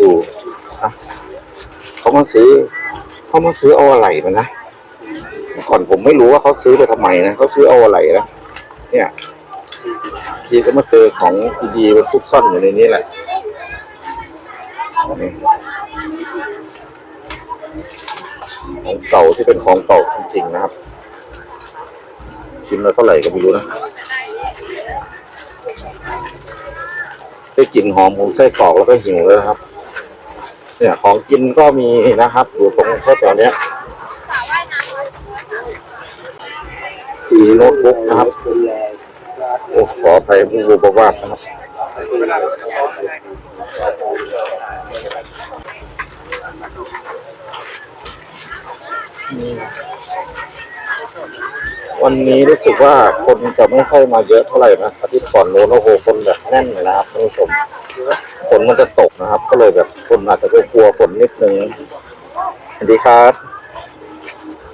ดูนะเขามาซื้อเขามาซื้อเอาอะไรมานะก่อนผมไม่รู้ว่าเขาซื้อไปทำไมนะเขาซื้อเอาอะไรนะเนี่ยทีก็มาเจอของดีๆมันซุกซ่อนอยู่ในนี้แหละของเก่าที่เป็นของเก่าจริงๆนะครับชิ้นละเท่าไหร่ก็ไม่รู้นะได้กลิ่นหอมของไส้กรอกแล้วก็หิวเลยนะครับ เนี่ยของกินก็มีนะครับอยู่ตรงแถวๆเนี้ยสีโน้ตบุ๊กนะครับโอ้ขออภัยผู้บุกวารนะครับ วันนี้รู้สึกว่าคนจะไม่ค่อยมาเยอะเท่าไหร่นะอาทิตย์ก่อนโน้นโอ้โหคนแบบแน่นเลยนะครับท่านผู้ชมฝนมันจะตกนะครับ ก็เลยแบบคนอาจจะกลัวฝนนิดนึงสวัสดีครับ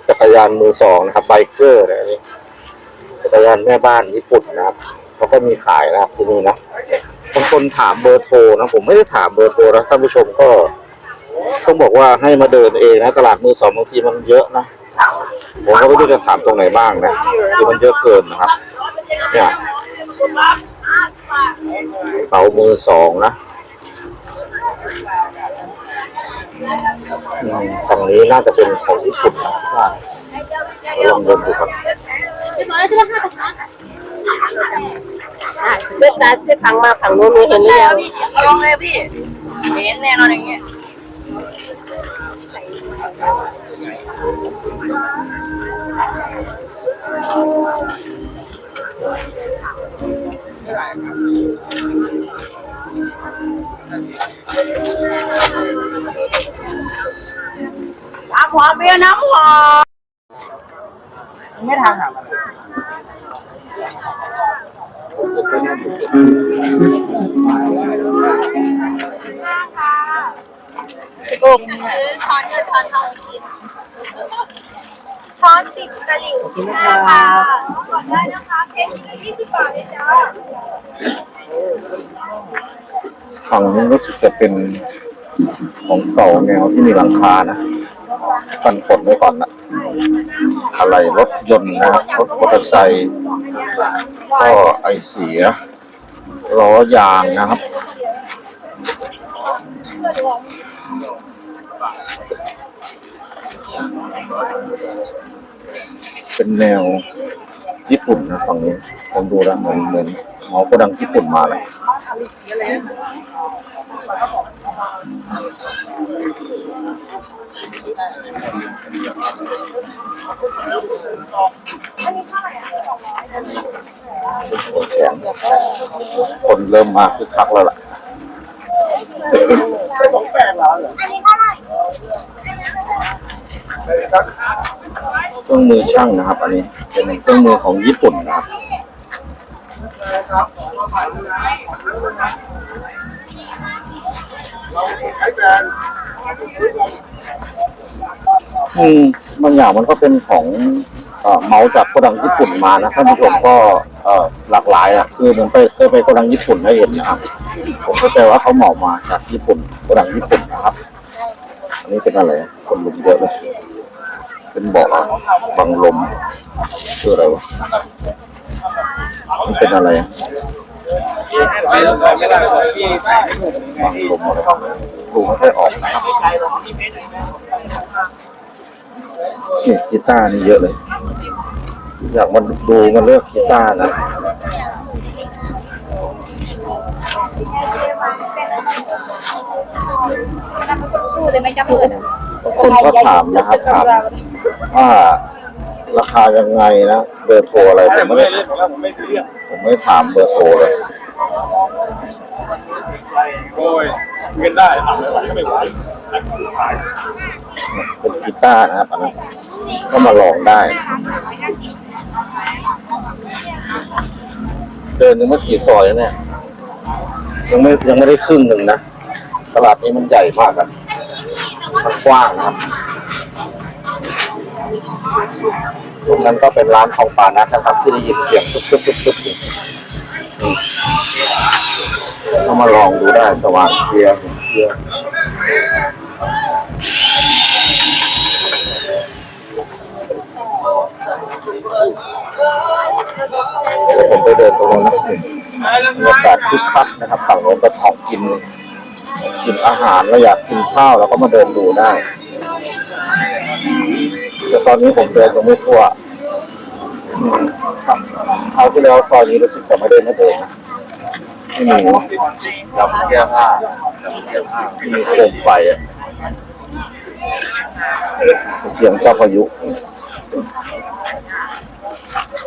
จักรยานมือสองนะครับไบเกอร์นะอันนี้จักรยานแม่บ้านญี่ปุ่นนะครับเขาก็มีขายนะครับที่นี่นะบางคนถามเบอร์โทรนะผมไม่ได้ถามเบอร์โทรนะท่านผู้ชมก็ต้องบอกว่าให้มาเดินเองนะตลาดมือสองบางทีมันเยอะนะ ผมก็ไม่รู้จะถามตรงไหนบ้างนะคือมันเยอะเกินนะครับ เนี่ยเตามือสองนะอืมฝั่งนี้น่าจะเป็นของญี่ปุ่นนะลองเดินดูครับเลือกการที่ฟังมาฝั่งนู้นมีเห็นหรือยังลองเลยพี่ เห็นแน่นอนอย่างเงี้ย น้ำหอมเบียร์น้ำหอมไม่ทางหามันกุ้งซื้อช้อนเงินช้อนทองกิน ช้อนสิบตะหลิวสิบห้าค่ะก่อนได้นะคะเพชรยี่สิบบาทเลยจ้าฝั่งนี้รู้สึกจะเป็นของเก่าแนวที่มีหลังคานะกันฝนไว้ก่อนนะอะไรรถยนต์นะครับรถมอเตอร์ไซค์ก็ไอเสียล้อยางนะครับ เป็นแนวญี่ปุ่นนะฝั่งนี้ผมดูแล้วเหมือนเหมือนเขาโกดังญี่ปุ่นมาเลยแข็งคนเริ่มมาคึกคักแล้วล่ะอันนี้เท่าไหร่ เครื่องมือช่างนะครับ อันนี้เป็นเครื่องมือของญี่ปุ่นนะครับอืมบางอย่างมันก็เป็นของเอ่อเมาจากโกดังญี่ปุ่นมานะท่านผู้ชมก็หลากหลายอะ คือผมไปเคยไปโกดังญี่ปุ่นได้เห็นนะครับ ผมเข้าใจว่าเขาเหมามาจากญี่ปุ่นโกดังญี่ปุ่นนะครับ นนี้เป็นอะไรคนลุมเยอะเลยเป็นเบาะบังลมคืออะไรวะมันเป็นอะไรบังลมอะไรดูไม่ค่อยออกนะครับนี่กีตาร์นี่เยอะเลย อยากมาดูมาเลือกกีตาร์นะ น้ำผสมชูเลยไหมจ๊ะเพื่อนคนก็ถามนะครับถามว่าราคายังไงนะเบอร์โทรอะไรผมไม่ได้ผมไม่ถามเบอร์โทรเลยโอ้ยเงินได้ทำไม่ไหวก็ไม่ไหวนักขายเป็นกีตาร์นะครับอันนั้นก็มาลองได้ เดินยังไม่กี่ซอยแล้วเนี่ยยังไม่ยังไม่ได้ครึ่งหนึ่งนะตลาดนี้มันใหญ่มากอะมัน กว้างนะครับตรงนั้นก็เป็นร้านทองป่านัดนะครับ ที่ได้ยินเสียงตุ๊บตุ๊บตุ๊บตุ๊บอยู่อืมก็มาลองดูได้สว่างเคลียร์เคลียร์เพียวผมไปเดินตรงนู้นนะบรรยากาศคึกคักนะครับ ฝั่งโน้นก็ของกิน กินอาหารเราอยากกินข้าวเราก็มาเดินดูได้แต่ตอนนี้ผมเดินยังไม่ทั่วอืมครับคราที่แล้วซอยนี้รู้สึกจะไม่ได้มาเดินนะไม่มีจับแก้ผ้ามีโคมไฟอะเสียงเจ้าพายุ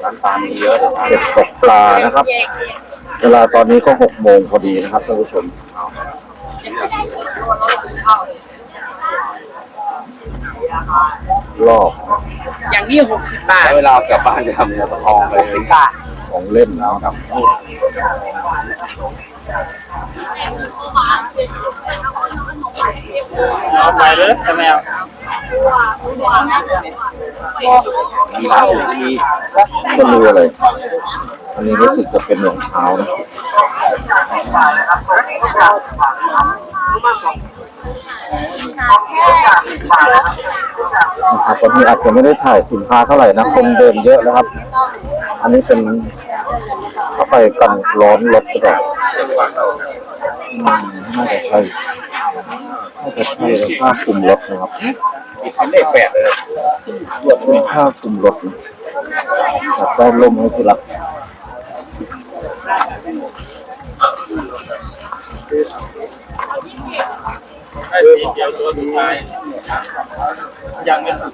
น้ำตาลมีเยอะเก็บตกปลานะครับ เวลาตอนนี้ก็หกโมงพอดีนะครับท่านผู้ชม รอบอย่างนี้หกสิบบาทเวลากลับบ้านจะทำเนื้อทองไปสิบบาท ของเล่นแล้วครับเอาไปเลยแต่แมวมีร้านอื่นที่ก็รู้อะไรอันนี้รู้สึกจะเป็นรองเท้านะ นะครับตอนนี้อาจจะไม่ได้ถ่ายสินค้าเท่าไหร่นะคนเดินเยอะนะครับ อันนี้เป็นเข้าไปกันร้อนรถกระดาษอืมน่าจะใช่น่าจะใช่แล้วผ้าคลุมรถนะครับมีเลขแปดเลยเป็นผ้าคลุมรถนะอยากได้ร่มให้ที่รัก ค่ทีเดียวตัวสุดท้ายยังไม่สุด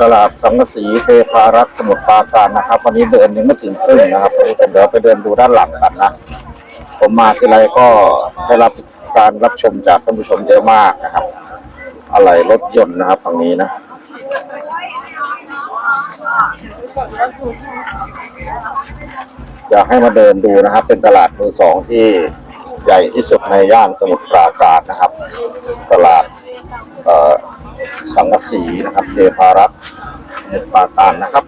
ตลาดสังกสีเทพารักษ์สมุทรปราการนะครับ วันนี้เดินยังไม่ถึงครึ่งนะครับผมเดี๋ยวไปเดินดูด้านหลังกันนะ ผมมาที่ไรก็ได้รับการรับชมจากท่านผู้ชมเยอะมากนะครับอะไรรถยนต์นะครับฝั่งนี้นะ อยากให้มาเดินดูนะครับ เป็นตลาดมือสองที่ใหญ่ที่สุดในย่านสมุทรปราการนะครับ ตลาดสังกสีนะครับเทพารักษ์มุทรปราการนะครับ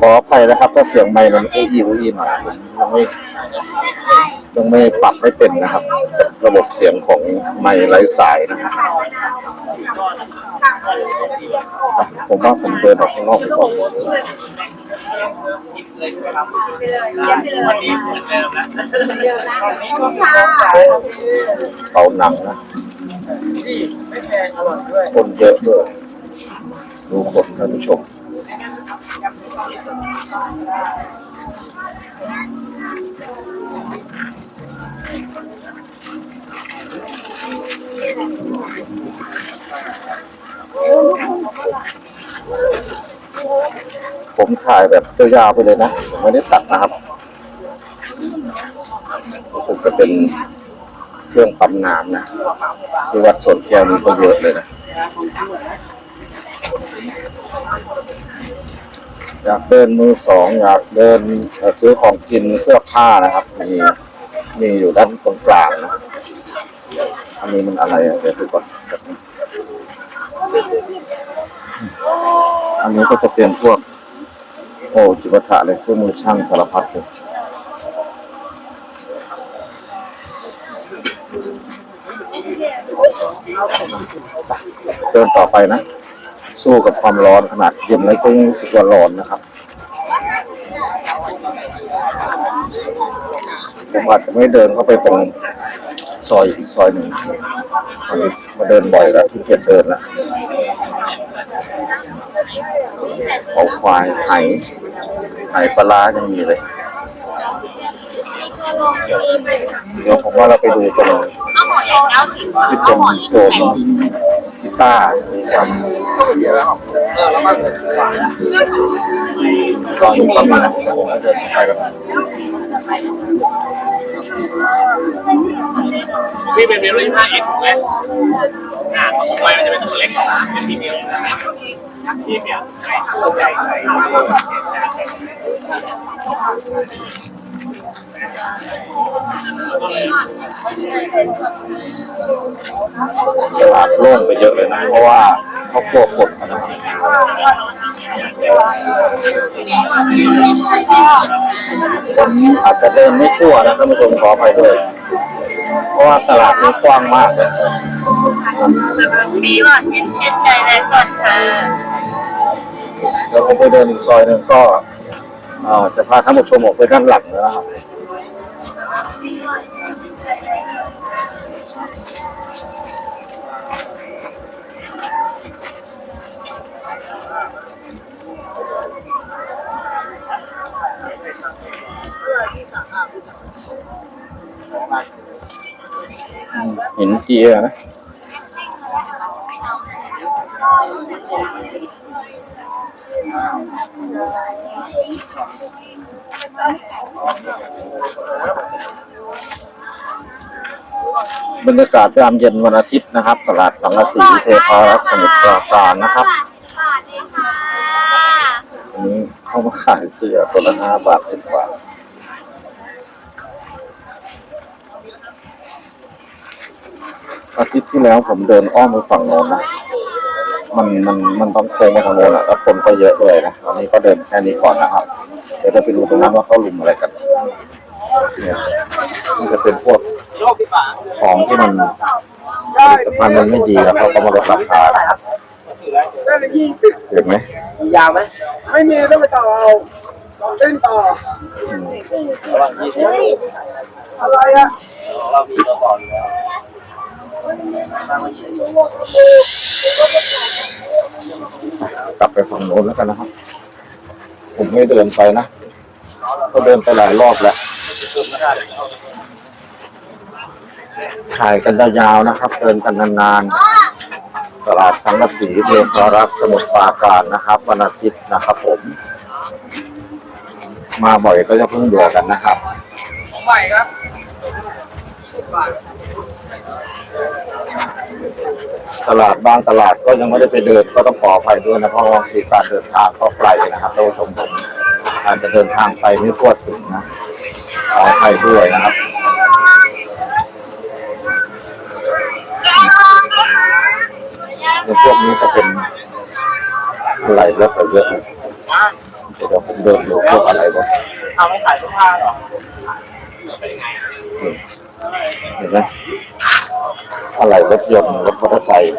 ขออภัยนะครับถ้าเสียงไมค์มันอุ้ยอุ้ยหน่อยผมยังไม่ยังไม่ปรับไม่เป็นนะครับ ระบบเสียงของไมค์ไร้สายนะครับผมว่าผมเดินออกข้างนอกดีกว่าเหมือนเดิมนะเป๋าหนังนะคนเยอะด้วยดูคนท่านผู้ชม ผมถ่ายแบบยาวๆไปเลยนะผมไม่ได้ตัดนะครับรู้สึกจะเป็นเครื่องปั๊มน้ำนะที่วัดสวนแก้วนี้ก็เยอะเลยนะอยากเดินมือสองอยากเดินซื้อของกินเสื้อผ้านะครับ มีมีอยู่ด้านตรงกลางนะอันนี้มันอะไรอะเดี๋ยวดูก่อนอันนี้ก็จะเป็นพวก อ้จิปาถะเลยเครื่องมือช่างสารพัดเลยเดินต่อไปนะ สู้กับความร้อนขนาดเย็นแล้วก็ยังรู้สึกว่าร้อนนะครับ ผมอาจจะไม่เดินเข้าไปตรงซอยอีกซอยหนึ่งมาเดินบ่อยแล้วที่เกียจเดินแล้วเขาควายไห่ไห่ปลาร้ายังมีเลยเดี๋ยวผมว่าเราไปดูตรงเอาหมอใหญ่เก้าสิบที่เป็นโซนกีตาร์มีความตอนนี้ก็มีนะผมก็เดินไปแบบพี่เป็นเบลลี่ห้าเอ็กถูกไหมอ่าของผมมันจะเป็นตัวเล็กเป็นพีเมียม พีเมียมตัวใหญ่ตลาดโล่งไปเยอะเลยนะ เพราะว่าเขากลัวฝนนะครับอาจจะเดินไม่ทั่วนะท่านผู้ชมขอไปด้วย เพราะว่าตลาดนี้กว้างมากเลย มีหวาเย็นเย็นใจแรงก่อนค่ะเดี๋ยวผมไปเดินอีกซอยหนึ่งก็อ่อจะพาท่านผู้ชมออกไปด้านหลังนะครับเห็นเจียนะ บรรยากาศยามเย็นวันอาทิตย์นะครับ ตลาดสังกะสีเทพารักษ์สมุทรปราการนะครับบาทเองค่ะอันนี้เข้ามาขายเสื้อตัวละห้าบาทสิบบาอาทิตย์ที่แล้วผมเดินอ้อมไปฝั่งโน้นนะ มันมันมันต้องโค้งไปทางโน้นอะแล้วคนก็เยอะเลยนะตอนนี้ก็เดินแค่นี้ก่อนนะครับ เดี๋ยวเราไปดูตรงนั้นว่าเขาลุมอะไรกันเนี่ยมันจะเป็นพวกของที่มันผลิตภัณฑ์มันไม่ดีแล้วเขาก็มาลดราคานะครับได้เลยยี่สิบเห็นไหมยาวไหมไม่มีต้องไปต่อเอาต่อเต้นต่ออืมอะไรอะ กลับไปฝั่งโน้นแล้วกันนะครับ ผมไม่เดินไปนะ ก็เดินไปหลายรอบแล้ว ถ่ายกันยาวๆนะครับ เดินกันนานๆ ตลาดสังกะสีเทพรักสมุทรปราการนะครับวันอาทิตย์นะครับผม มาบ่อยก็จะเพิ่งเบื่อกันนะครับ ของใหม่ครับ ตลาดบางตลาดก็ยังไม่ได้ไปเดินก็ต้องขออภัยด้วยนะเพราะว่าที่การเดินทางก็ไกลนะครับท่านผู้ชมผมอาจจะเดินทางไปไม่ทั่วถึงนะขออภัยด้วยนะครับในพวกนี้จะเป็นอะไรรถเยอะเลยเดี๋ยวผมเดินดูพวกอะไรบ้างทำให้ขายเสื้อผ้าหรอเห็นไหม อะไรรถยนต์รถมอเตอร์ไซค์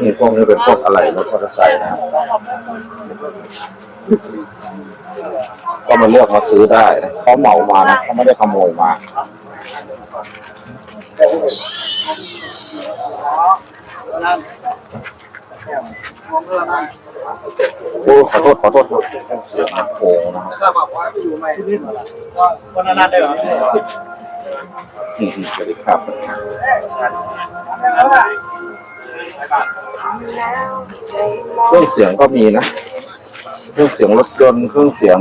นี่พวกนี้เป็นพวกอะไรรถมอเตอร์ไซค์นะครับก็มาเลือกมาซื้อได้นะเขาเหมามานะเขาไม่ได้ขโมยมา โอ้ขอโทษขอโทษครับเสียงมันโค้งนะครับถ้าบอกว่าไปอยู่ใหม่ที่นี่หมดละวันนั้นได้เหรออืมสวัสดีครับแล้วอะเครื่องเสียงก็มีนะเครื่องเสียงรถยนต์เครื่องเสียง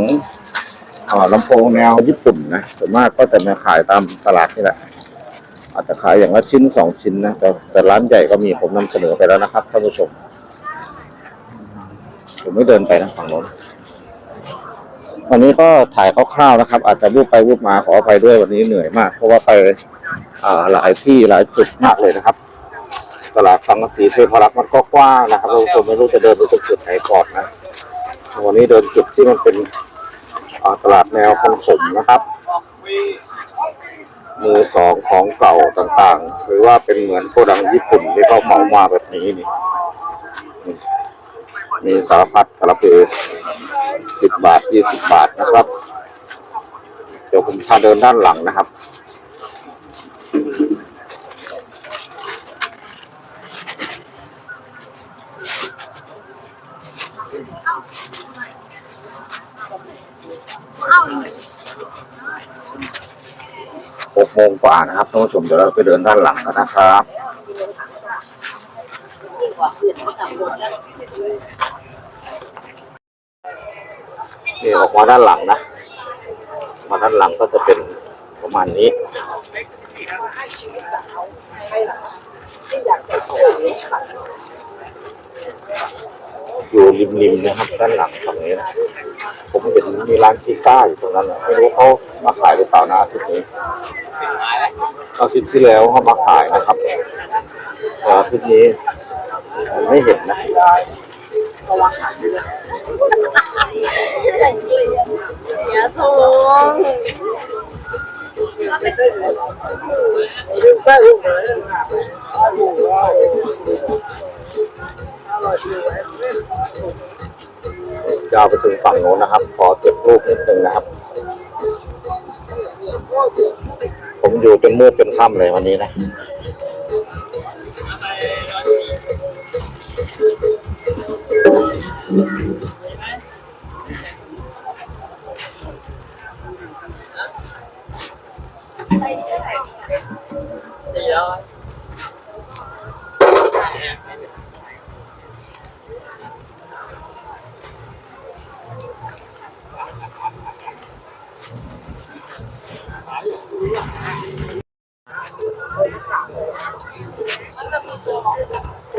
อ่าลำโพงแนวญี่ปุ่นนะส่วนมากก็จะมาขายตามตลาดนี่แหละ อาจจะขายอย่างละชิ้นสองชิ้นนะแต่แต่ร้านใหญ่ก็มีผมนำเสนอไปแล้วนะครับท่านผู้ชม ผมไม่เดินไปนะฝั่งโน้นวันนี้ก็ถ่ายคร่าวๆนะครับ อาจจะวูบไปวูบมาขออภัยด้วยวันนี้เหนื่อยมาก เพราะว่าไปอ่าหลายที่หลายจุดมากเลยนะครับตลาดสังกสีเทพารักษ์มันก็กว้างนะครับเราผมไม่รู้จะเดินไปจุดไหนก่อนนะวันนี้เดินจุดที่มันเป็นตลาดแนวของผมนะครับ มือสองของเก่าต่างๆ หรือว่าเป็นเหมือนโกดังญี่ปุ่นที่เขาเหมามาแบบนี้นี่ มีสารพัดสารเพสิบบาทยี่สิบบาทนะครับ เดี๋ยวผมพาเดินด้านหลังนะครับห กโมงกว่านะครับท่านผู้ชมเดี๋ยวเราไปเดินด้านหลังกันนะครับนี่ออกมาด้านหลังนะ มาด้านหลังก็จะเป็นประมาณนี้อยู่ริมๆนะครับด้านหลังฝั่งนี้ ผมเห็นมีร้านกีต้าอยู่ตรงนั้นนะไม่รู้เขามาขายหรือเปล่านะอาทิตย์นี้อาทิตย์ที่แล้วเขามาขายนะครับแต่อาทิตย์นี้ผมไม่เห็นนะเดี๋ยวส่งยาวไปถึงฝั่งโน้นนะครับ ขอเก็บรูปนิดนึงนะครับ ผมอยู่จนมืดจนค่ำเลยวันนี้นะ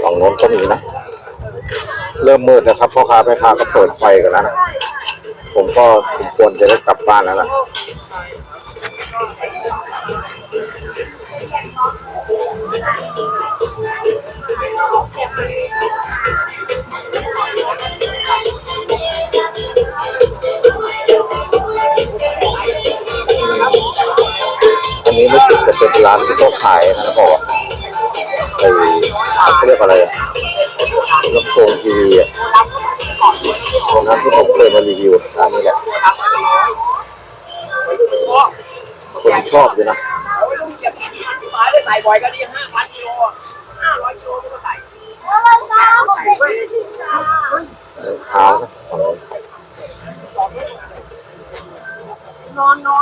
ฝั่งโน้นก็มีนะ เริ่มมืดแล้วครับพ่อค้าแม่ค้าก็เปิดไฟกันแล้วนะ ผมก็สมควรจะได้กลับบ้านแล้วล่ะอันนี้ไม่ติดจะเป็นร้านที่เขาขายนะเขาบอกว่า อะไรอะลำโพงทีวีอะตรงนั้นที่ผมเคยมารีวิวร้านนี้แหละคนชอบอยู่นะใส่บ่อยก็ดีห้าพันกิโลห้าร้อยกิโลก็ใส่เท้านะฝั่งโน้นนอน